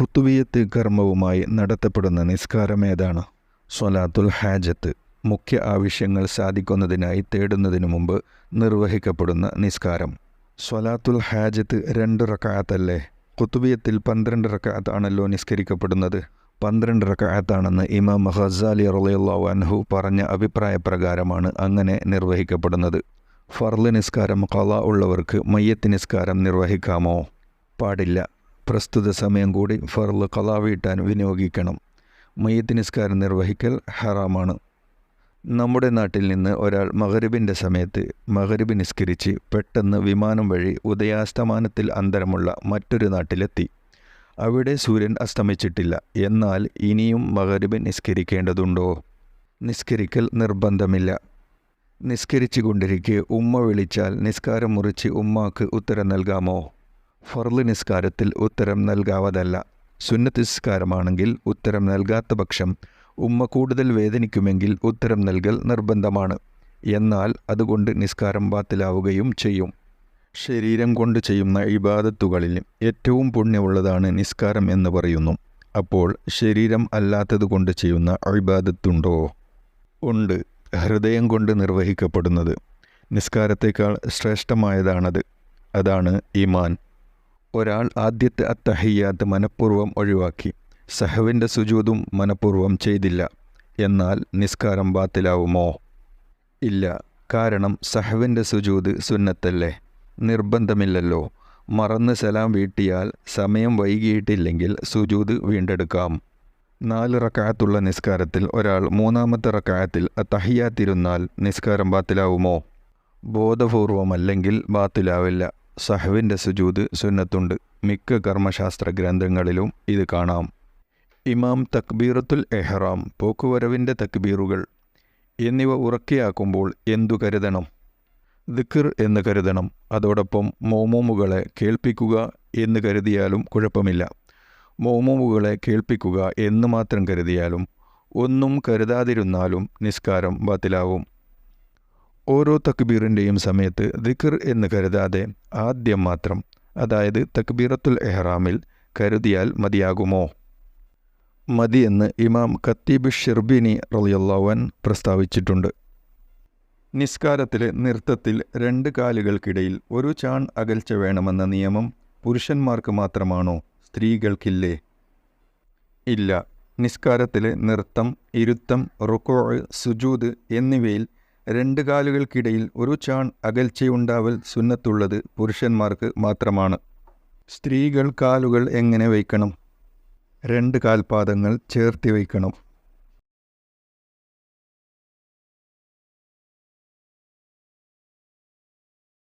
കുത്തുബിയത്ത് കർമ്മവുമായി നടത്തപ്പെടുന്ന നിസ്കാരം ഏതാണ്? സ്വലാത്തുൽ ഹാജത്ത് മുഖ്യ ആവശ്യങ്ങൾ സാധിക്കുന്നതിനായി തേടുന്നതിനു മുമ്പ് നിർവഹിക്കപ്പെടുന്ന നിസ്കാരം. സ്വലാത്തുൽ ഹാജത്ത് രണ്ട് റക്കായത്തല്ലേ കുത്തുബിയത്തിൽ പന്ത്രണ്ട് റക്കായത്താണല്ലോ നിസ്കരിക്കപ്പെടുന്നത്. പന്ത്രണ്ട് റക്കായത്താണെന്ന് ഇമാം ഹസാലി റളിയല്ലാഹു അൻഹു പറഞ്ഞ അഭിപ്രായപ്രകാരമാണ് അങ്ങനെ നിർവഹിക്കപ്പെടുന്നത്. ഫർൾ നിസ്കാരം കള ഉള്ളവർക്ക് മയ്യത്ത് നിസ്കാരം നിർവഹിക്കാമോ? പാടില്ല. പ്രസ്തുത സമയം കൂടി ഫർൾ കലാവീട്ടാൻ വീട്ടാൻ വിനിയോഗിക്കണം. മയ്യത്ത് നിസ്കാരം നിർവഹിക്കൽ ഹറാമാണ്. നമ്മുടെ നാട്ടിൽ നിന്ന് ഒരാൾ മഗരിബിന്റെ സമയത്ത് മഗരിബ് നിസ്കരിച്ച് പെട്ടെന്ന് വിമാനം വഴി ഉദയാസ്തമാനത്തിൽ അന്തരമുള്ള മറ്റൊരു നാട്ടിലെത്തി. അവിടെ സൂര്യൻ അസ്തമിച്ചിട്ടില്ല. എന്നാൽ ഇനിയും മഗരിബ് നിസ്കരിക്കേണ്ടതുണ്ടോ? നിസ്കരിക്കൽ നിർബന്ധമില്ല. നിസ്കരിച്ചു കൊണ്ടിരിക്കെ ഉമ്മ വിളിച്ചാൽ നിസ്കാരം മുറിച്ച് ഉമ്മാക്ക് ഉത്തരം നൽകാമോ? ഫർൾ നിസ്കാരത്തിൽ ഉത്തരം നൽകാവതല്ല. സുന്നത്ത് നിസ്കാരമാണെങ്കിൽ ഉത്തരം നൽകാത്ത പക്ഷം ഉമ്മ കൂടുതൽ വേദനിക്കുമെങ്കിൽ ഉത്തരം നൽകൽ നിർബന്ധമാണ്. എന്നാൽ അതുകൊണ്ട് നിസ്കാരം ബാത്തിലാവുകയും ചെയ്യും. ശരീരം കൊണ്ട് ചെയ്യുന്ന ഇബാദത്തുകളിൽ ഏറ്റവും പുണ്യമുള്ളതാണ് നിസ്കാരം എന്ന് പറയുന്നു. അപ്പോൾ ശരീരം അല്ലാത്തത് കൊണ്ട് ചെയ്യുന്ന ഇബാദത്തുണ്ടോ? ഉണ്ട്. ഹൃദയം കൊണ്ട് നിർവഹിക്കപ്പെടുന്നത്. നിസ്കാരത്തേക്കാൾ ശ്രേഷ്ഠമായതാണത്. അതാണ് ഈമാൻ. ഒരാൾ ആദ്യത്തെ അത്തഹയ്യാത്ത് മനഃപൂർവം ഒഴിവാക്കി. സഹവിന്റെ സുജൂതും മനഃപൂർവം ചെയ്തില്ല. എന്നാൽ നിസ്കാരം ബാത്തിലാവുമോ? ഇല്ല. കാരണം സഹവിന്റെ സുജൂത് സുന്നത്തല്ലേ? നിർബന്ധമില്ലല്ലോ. മറന്ന് സലാം വീട്ടിയാൽ സമയം വൈകിയിട്ടില്ലെങ്കിൽ സുജൂത് വീണ്ടെടുക്കാം. നാല് റക്കായത്തുള്ള നിസ്കാരത്തിൽ ഒരാൾ മൂന്നാമത്തെ റക്കായത്തിൽ തഹിയാത്തിരുന്നാൽ നിസ്കാരം ബാത്തിലാവുമോ? ബോധപൂർവമല്ലെങ്കിൽ ബാത്തിലാവില്ല. സഹവിന്റെ സുജൂത് സുന്നത്തുണ്ട്. മിക്ക കർമ്മശാസ്ത്ര ഗ്രന്ഥങ്ങളിലും ഇത് കാണാം. ഇമാം തക്ബീറത്തുൽ എഹ്റാം പോക്കുവരവിന്റെ തക്ബീറുകൾ എന്നിവ ഉറക്കിയാക്കുമ്പോൾ എന്തു കരുതണം? ദിക്കിർ എന്ന് കരുതണം. അതോടൊപ്പം മോമോമുകളെ കേൾപ്പിക്കുക എന്ന് കരുതിയാലും കുഴപ്പമില്ല. മോമോമുകളെ കേൾപ്പിക്കുക എന്ന് മാത്രം കരുതിയാലും ഒന്നും കരുതാതിരുന്നാലും നിസ്കാരം ബാത്തിലാവും. ഓരോ തക്ബീറിന്റെയും സമയത്ത് ദിക്ർ എന്ന് കരുതാതെ ആദ്യം മാത്രം അതായത് തക്ബീറത്തുൽ എഹ്റാമിൽ കരുതിയാൽ മതിയാകുമോ? മതിയെന്ന് ഇമാം കത്തീബ് ഷിർബിനി റളിയല്ലാവൻ പ്രസ്താവിച്ചിട്ടുണ്ട്. നിസ്കാരത്തിലെ നൃത്തത്തിൽ രണ്ട് കാലുകൾക്കിടയിൽ ഒരു ചാൺ അകൽച്ച വേണമെന്ന നിയമം പുരുഷന്മാർക്ക് മാത്രമാണോ? സ്ത്രീകൾക്കില്ലേ? ഇല്ല. നിസ്കാരത്തിലെ നൃത്തം ഇരുത്തം റുക്കോഴ് സുജൂത് എന്നിവയിൽ രണ്ട് കാലുകൾക്കിടയിൽ ഒരു ചാൺ അകൽച്ചയുണ്ടാവൽ സുന്നത്തുള്ളത് പുരുഷന്മാർക്ക് മാത്രമാണ്. സ്ത്രീകൾ കാലുകൾ എങ്ങനെ വയ്ക്കണം? രണ്ട് കാൽപാദങ്ങൾ ചേർത്തി വയ്ക്കണം.